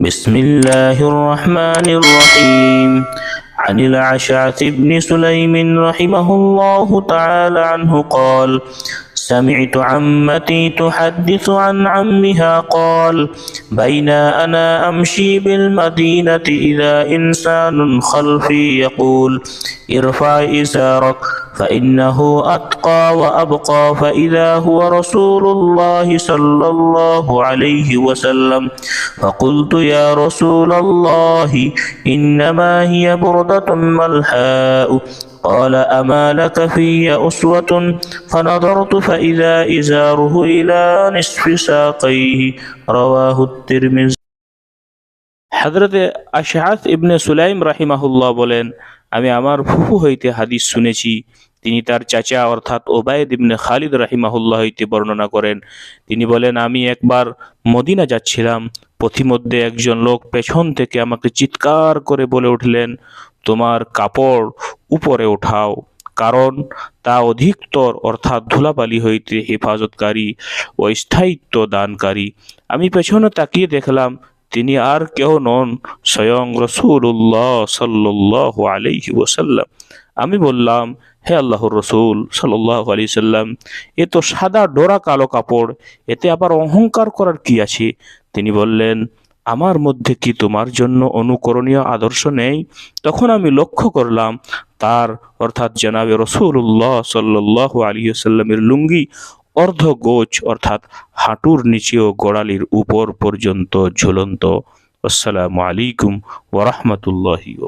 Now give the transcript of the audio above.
بسم الله الرحمن الرحيم. عن العشعث بن سليم رحمه الله تعالى عنه قال سمعت عمتي تحدث عن عمها قال بين أنا أمشي بالمدينة إذا إنسان خلفي يقول ارفع إزارك فإنه أتقى وأبقى فإذا هو رسول الله صلى الله عليه وسلم فقلت يا رسول الله إنما هي بردة ملحاء قال أما لك في أسوة؟ فنظرت فإذا إزاره إلى نصف ساقيه رواه الترمذي হজরতে আশাহাত ইবনে সুলাইম রাহিমাহুল্লাহ বলেন আমি আমার ফুফু হইতে হাদিস শুনেছি তিনি তার চাচা অর্থাৎ ওবায়দ ইবনে খালিদ রাহিমাহুল্লাহ হইতে বর্ণনা করেন তিনি বলেন আমি একবার মদিনা যাচ্ছিলাম পথিমধ্যে একজন লোক পেছন থেকে আমাকে চিৎকার করে বলে উঠলেন তোমার কাপড় উপরে ওঠাও কারণ তা অধিকতর অর্থাৎ ধুলাবালি হইতে হেফাজতকারী ও স্থায়িত্ব দানকারী। আমি পেছনে তাকিয়ে দেখলাম, তিনি আর কেউ নন, স্বয়ং রসুল্লাহ সাল্লাহ আলাইহি ওসাল্লাম আমি বললাম, হে আল্লাহর রসুল সাল্লাহ আলি সাল্লাম এ তো সাদা ডোরা কালো কাপড়, এতে আবার অহংকার করার কি আছে? তিনি বললেন, আমার মধ্যে কি তোমার জন্য অনুকরণীয় আদর্শ নেই? তখন আমি লক্ষ্য করলাম তার, অর্থাৎ জনাবে রসুল্লাহ সাল্লাহ আলিয়াল্লামের লুঙ্গি, অর্ধ গোছ অর্থাৎ হাঁটুর নিচে ও গোড়ালির উপর পর্যন্ত ঝুলন্ত। আসসালামু আলাইকুম ওরহমতুল্লাহি